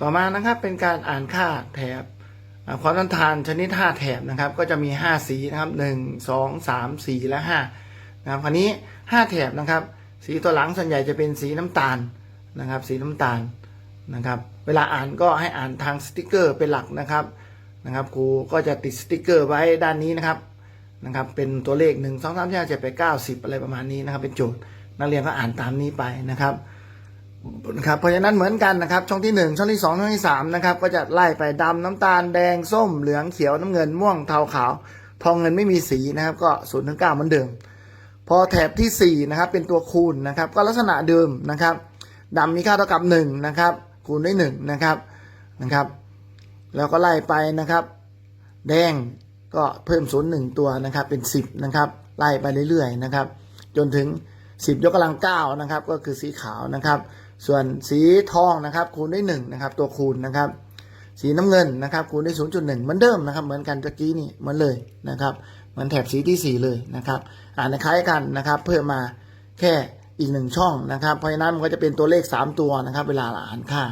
ต่อมานะครับเป็นการอ่านค่าแถบความต้านทานชนิด 5 แถบนะครับ ก็จะมี 5 สีนะครับ 1 2 3 4 และ5นะครับคราวนี้ 5 แถบนะครับ สีตัวหลังส่วนใหญ่จะเป็นสีน้ำตาลนะครับ สีน้ำตาลนะครับ เวลาอ่านก็ให้อ่านทางสติกเกอร์เป็นหลักนะครับนะครับครูก็จะติดสติกเกอร์ไว้ด้านนี้นะครับนะครับ เป็นตัวเลข 1 2 3 4 5 7 8 9 10 อะไรประมาณนี้นะครับ เป็นโจทย์นักเรียนก็อ่านตามนี้ไปนะครับ ครับเพราะฉะนั้นเหมือนกันนะครับ ช่องที่ 1 ช่องที่ 2 ช่องที่3นะครับก็จะไล่ไปดำน้ำตาลแดงส้มเหลืองเขียวน้ำเงินม่วงเทาขาว ทองเงินไม่มีสีนะครับก็0ูนย์ถึงเก้าเหมือนเดิม พอแถบที่4นะครับเป็นตัวคูณนะครับก็ลักษณะเดิมนะครับดำมีค่าเท่ากับ1นะครับคูณด้วย1นะครับนะครับแล้วก็ไล่ไปนะครับ แดงก็เพิ่มศูนย์หนึ่งตัวนะครับเป็น 10นะครับไล่ไปเรื่อยๆนะครับจนถึง 10 ยกกำลัง9นะครับก็คือสีขาวนะครับ ส่วนสีทองนะครับคูณด้วย1นะครับตัวคูณนะครับ สีน้ำเงินนะครับคูณด้วย0.1เหมือนเดิมนะครับเหมือนกันตะกี้นี่เหมือนเลยนะครับเหมือนแถบสีที่ 4 เลยนะครับอ่านคล้ายกันนะครับ เพิ่มมาแค่อีกหนึ่งช่องนะครับเพราะฉะนั้นมันก็จะเป็นตัวเลข 3 ตัวนะครับ เวลาอ่านค่า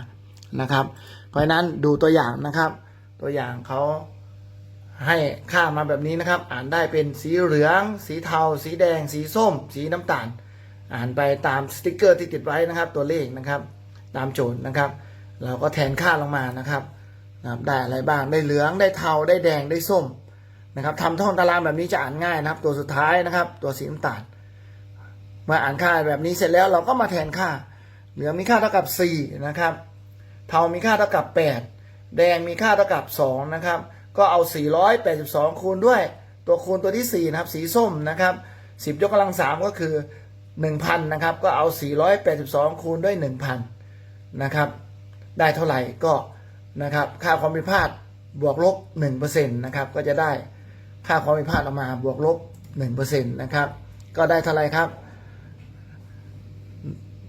นะครับ เพราะฉะนั้นดูตัวอย่างนะครับ ตัวอย่างเขาให้ค่ามาแบบนี้นะครับ อ่านได้เป็นสีเหลือง สีเทา สีแดง สีส้ม สีน้ำตาล อ่านไปตามสติกเกอร์ที่ติดไว้นะครับ ตัวเลขนะครับ ตามโจทย์นะครับ เราก็แทนค่าลงมานะครับนะครับ ได้อะไรบ้างได้เหลืองได้เทาได้แดงได้ส้มนะครับทำท่องตารางแบบนี้จะอ่านง่ายนะครับ ตัวสุดท้ายนะครับ ตัวสีน้ำตาลเมื่ออ่านค่าแบบนี้เสร็จแล้วเราก็มาแทนค่า เหลืองมีค่าเท่ากับ 4 นะครับ เทามีค่าเท่ากับ 8 แดงมีค่าเท่ากับ 2 นะครับ ก็เอา 482 คูณด้วย ตัวคูณตัวที่ 4 นะครับ สีส้มนะครับ 10 ยกกำลัง 3 ก็คือ 1,000นะครับก็เอา 482 คูณด้วย 1,000นะครับได้เท่าไหร่ก็นะครับค่าความผิดพลาดบวกลบ1%นะครับก็จะได้ค่าความผิดพลาดออกมาบวกลบ1%นะครับก็ได้เท่าไหร่ครับ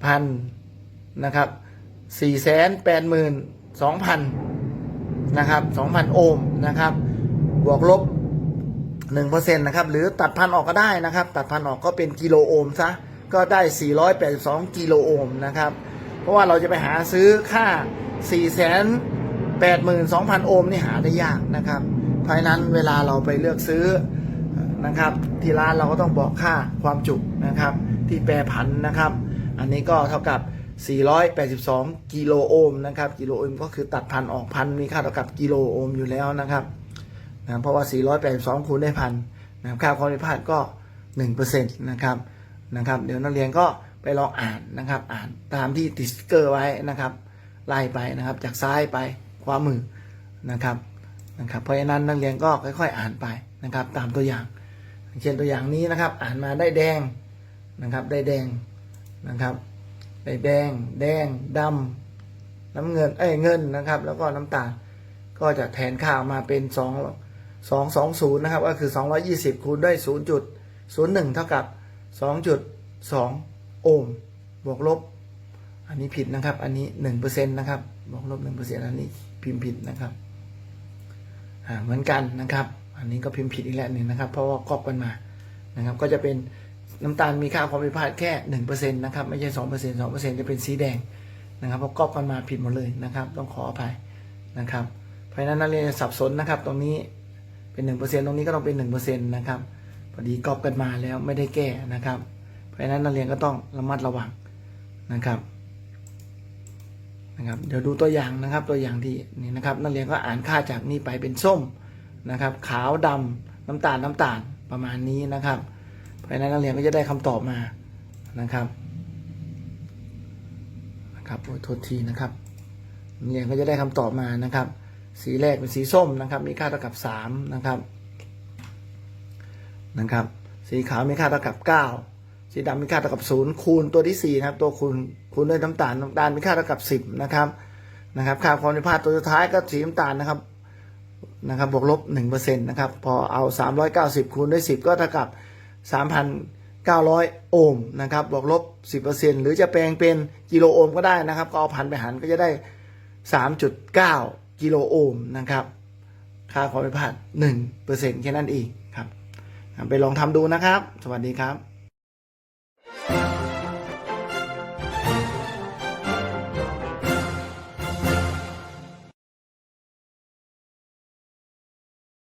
พันนะครับ4 8 2 0 0 0นะครับ2,000โอห์มนะครับบวกลบ1%นะครับหรือตัดพันออกก็ได้นะครับ ตัดพันออกก็เป็นกิโลโอห์มซะ ก็ได้ 482 กิโลโอห์มนะครับ เพราะว่าเราจะไปหาซื้อค่า 482,000 โอห์มนี่หาได้ยากนะครับ เพราะนั้นเวลาเราไปเลือกซื้อนะครับ ที่ร้านเราก็ต้องบอกค่าความจุนะครับ ที่แปรผันนะครับ อันนี้ก็เท่ากับ 482 กิโลโอห์มนะครับ กิโลโอห์มก็คือตัดพันออกพันมีค่าเท่ากับกิโลโอห์มอยู่แล้วนะครับนะเพราะว่า 482 คูณได้พันนะครับค่าความผิดพลาดก็ 1%นะครับ นะครับ เดี๋ยวนักเรียนก็ไปลองอ่านนะครับ อ่านตามที่ติดสติ๊กเกอร์ไว้นะครับไล่ไปนะครับ จากซ้ายไปขวามือนะครับนะครับ เพราะฉะนั้นนักเรียนก็ค่อย ๆ อ่านไปนะครับ ตามตัวอย่าง เช่นตัวอย่างนี้นะครับ อ่านมาได้แดงนะครับ ได้แดงนะครับ ได้แดง แดงดำน้ำเงินเอ้ยเงินนะครับ แล้วก็น้ำตาลก็จะแทนค่าออกมาเป็น2 220นะครับ ก็คือ 220คูณด้วย0.01 เท่ากับ 2.2 โอห์มบวกลบ อันนี้ผิดนะครับ อันนี้ 1%นะครับ บวกลบ 1%อันนี้พิมพ์ผิดนะครับอ่าเหมือนกันนะครับ อันนี้ก็พิมพ์ผิดอีกแล้วหนึ่งนะครับ เพราะว่าก๊อปกันมานะครับ ก็จะเป็นน้ำตาลมีค่าความผิดพลาดแค่หนึ่งเปอร์เซ็นต์นะครับ ไม่ใช่สองเปอร์เซ็นต์สองเปอร์เซ็นต์จะเป็นสีแดงนะครับเพราะก๊อปกันมาผิดหมดเลยนะครับ ต้องขออภัยนะครับเพราะฉะนั้นนักเรียนสับสนนะครับ ตรงนี้เป็นหนึ่งเปอร์เซ็นต์ตรงนี้ก็ต้องเป็นหนึ่งเปอร์เซ็นต์นะครับ พอดีก๊อปกันมาแล้วไม่ได้แก้นะครับ เพราะฉะนั้นนักเรียนก็ต้องระมัดระวังนะครับนะครับ เดี๋ยวดูตัวอย่างนะครับตัวอย่างที่นี่นะครับ นักเรียนก็อ่านค่าจากนี้ไปเป็นส้มนะครับ ขาวดำน้ำตาลน้ำตาลประมาณนี้นะครับ เพราะฉะนั้นนักเรียนก็จะได้คำตอบมานะครับนะครับโอ้โทษทีนะครับนักเรียนก็จะได้คำตอบมานะครับ สีแรกเป็นสีส้มนะครับ มีค่าเท่ากับ3นะครับ นะครับ สีขาวมีค่าเท่ากับ 9 สีดำมีค่าเท่ากับ 0 คูณตัวที่ 4 นะครับ ตัวคูณคูณด้วยน้ำตาลน้ำตาลมีค่าเท่ากับ 10 นะครับนะครับค่าความผิดพลาดตัวสุดท้ายก็สีน้ำตาลนะครับนะครับบวกลบ1%นะครับพอเอา 390 คูณด้วย 10 ก็เท่ากับ 3,900 โอห์มนะครับบวกลบ 10%หรือจะแปลงเป็นกิโลโอห์มก็ได้นะครับ ก็เอาพันไปหารก็จะได้ 3.9 กิโลโอห์มนะครับค่าความผิดพลาด1%แค่นั้นเอง ไปลองทำดูนะครับ สวัสดีครับ